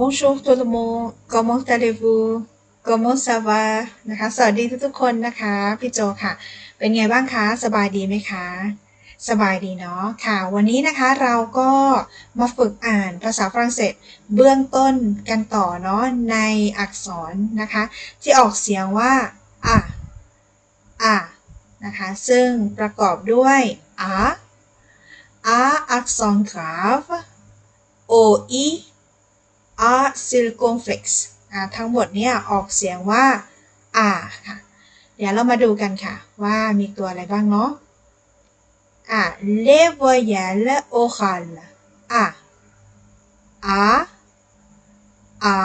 Bonjour tout le monde comment allez-vous comment ça va นะคะ สวัสดีทุกๆคนนะคะ พี่โจค่ะ เป็นไงบ้างคะ สบายดีไหมคะ สบายดีเนาะค่ะ วันนี้นะคะเราก็มาฝึกอ่านภาษาฝรั่งเศสเบื้องต้นกันต่อเนาะในอักษรนะคะ ที่ออกเสียงว่าอะอะนะคะ ซึ่งประกอบด้วยอะอะ accent grave o i a circumflex อ่าทั้งหมดเนี่ยออกเสียงว่าอ่าค่ะ เดี๋ยวเรามาดูกันค่ะ ว่ามีตัวอะไรบ้างเนาะอ่า les voyelles orales อ่า a a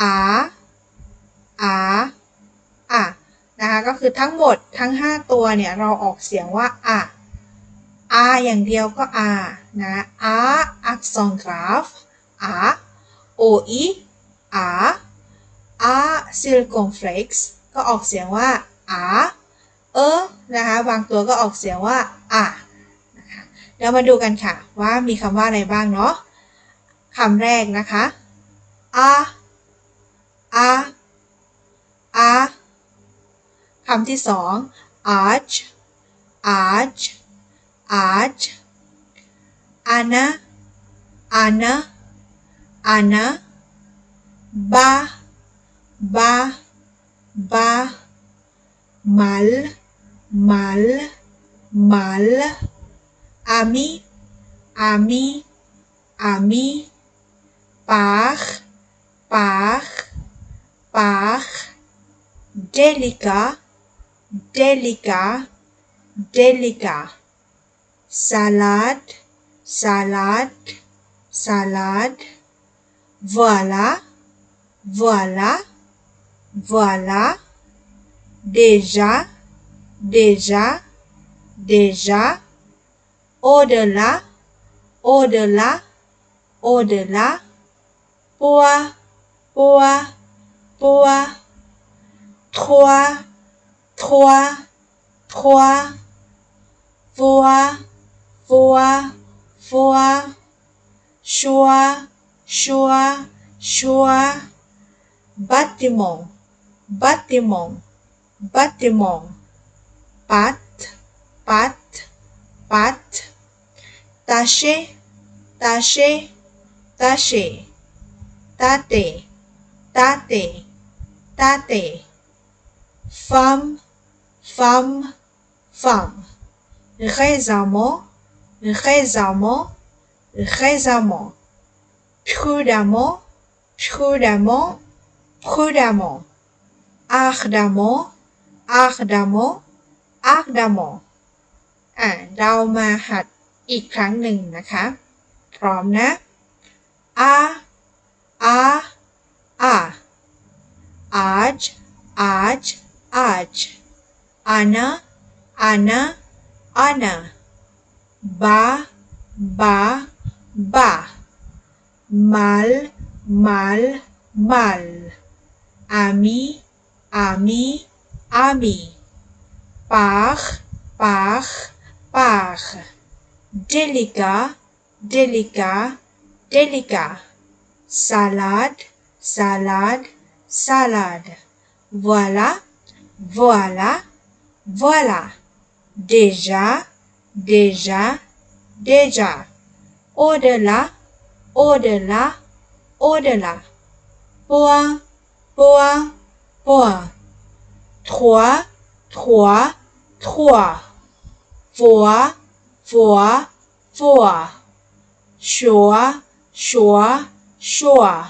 a a a นะคะก็คือทั้งหมดทั้ง 5 ตัวเนี่ย เราออกเสียงว่าอ่า a อย่างเดียวก็ a นะ a accent grave a o i a a circumflex ก็ออกเสียงว่า a เออนะคะบางตัวก็ออกเสียงว่า a นะคะเดี๋ยวมาดูกันค่ะว่ามีคำว่าอะไรบ้างเนาะคำแรกนะคะ a a a คำที่สอง arch arch arch Anna Anna Ana, ba, ba, ba, mal, mal, mal, Ami Ami Ami mí, a mí, delica, delica, delica, salad, salad, salad. Voilà, voilà, voilà. Déjà, déjà, déjà. Au-delà, au-delà, au-delà. Poids, poids, poids. Trois, trois, trois. Voix, voix, voix, choix, choix, choix, bâtiment, bâtiment, bâtiment, pâte, pâte, pâte, taché, taché, taché, tâté, tâté, tâté, femme, femme, femme récemment, récemment, récemment, prudemment, prudemment, prudemment, ardemment, ardemment, ardemment อ่าเรามาหัดอีกครั้งหนึ่งนะคะ พร้อมนะ a a a arch arch arch ana ana Anna, ba, ba, ba, mal, mal, mal, ami, ami, ami, par, par, par, délicat, délicat, délicat, salade, salade, salade, voilà, voilà, voilà. Déjà, déjà, déjà. Au-delà, au-delà, au-delà. Bois, bois, bois. Trois, trois, trois. Voir, voir, voir. Choix, choix, choix.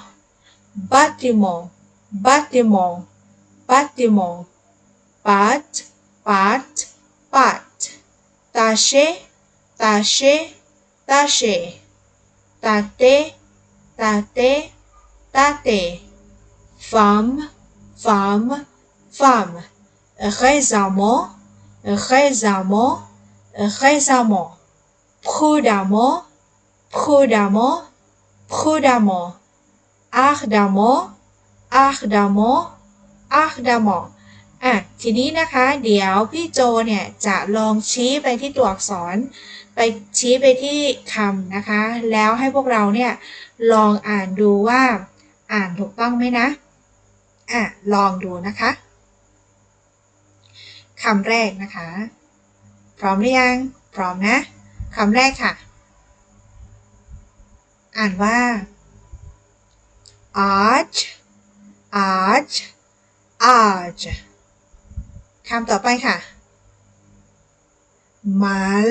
Bâtiment, bâtiment, bâtiment. Bat, bat, bat. Tâcher, tâcher, tâcher tâté, tâté, tâté, femme, femme, femme, récemment, récemment, récemment, prudemment, prudemment, prudemment, ardemment, ardemment, ardemment อะทีนี้นะคะเดี๋ยวพี่โจเนี่ยจะลองชี้ไปที่ตัวอักษร ไปชี้ไปที่คำนะคะ แล้วให้พวกเราเนี่ยลองอ่านดูว่าอ่านถูกต้องไหมนะอะลองดูนะคะคำแรกนะคะ พร้อมหรือยัง พร้อมนะคำแรกค่ะ อ่านว่า arch arch arch คำต่อไปค่ะ mal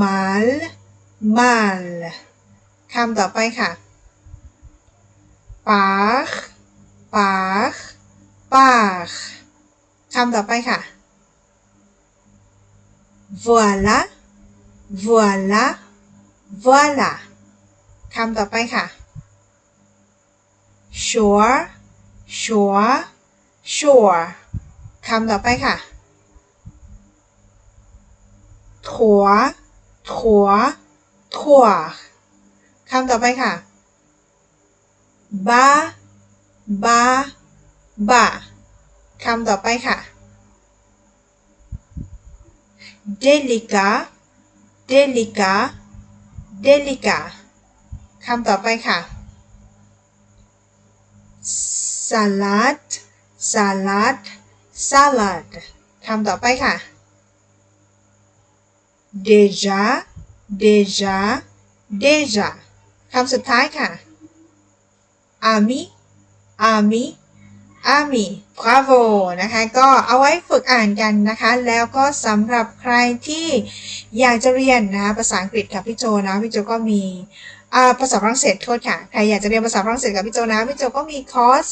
mal mal คำต่อไปค่ะ pach pach pach คำต่อไปค่ะ voilà voilà voilà คำต่อไปค่ะ sure sure sure คำต่อไปค่ะถั่วถั่วถั่วคำต่อไปค่ะ ba ba ba คำต่อไปค่ะ delica delica delica คำต่อไปค่ะ salad salad salad คำต่อไปค่ะ deja deja deja คำสุดท้ายค่ะ ami ami ami bravo นะคะ ก็เอาไว้ฝึกอ่านกันนะคะ แล้วก็สำหรับใครที่อยากจะเรียนนะคะภาษาอังกฤษกับพี่โจนะพี่โจก็มีภาษาฝรั่งเศสโทษค่ะ ใครอยากจะเรียนภาษาฝรั่งเศสกับพี่โจนะพี่โจก็มีคอร์ส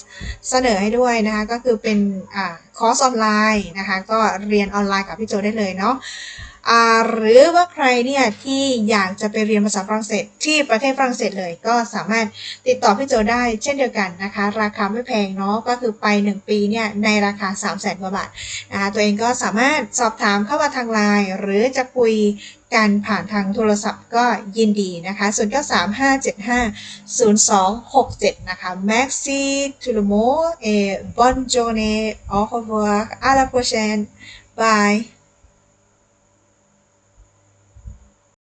เสนอให้ด้วยนะคะ ก็คือเป็นอ่า คอร์สออนไลน์นะคะ ก็เรียนออนไลน์กับพี่โจได้เลยเนาะ หรือว่าใครเนี่ยที่อยากจะไปเรียนภาษาฝรั่งเศสที่ประเทศฝรั่งเศสเลยก็สามารถติดต่อพี่โจได้เช่นเดียวกันนะคะ ราคาไม่แพงเนาะก็คือไป 1 ปีเนี่ยในราคา 3 0 0แสนกว่าบาทนะคะตัวเองก็สามารถสอบถามเข้ามาทางไลน์หรือจะคุยกันผ่านทางโทรศัพท์ก็ยินดีนะคะ 0 9 3 5 7 5 0 2 6 7 นะคะ Merci t o u le monde et bonne journée au revoir à la prochaine bye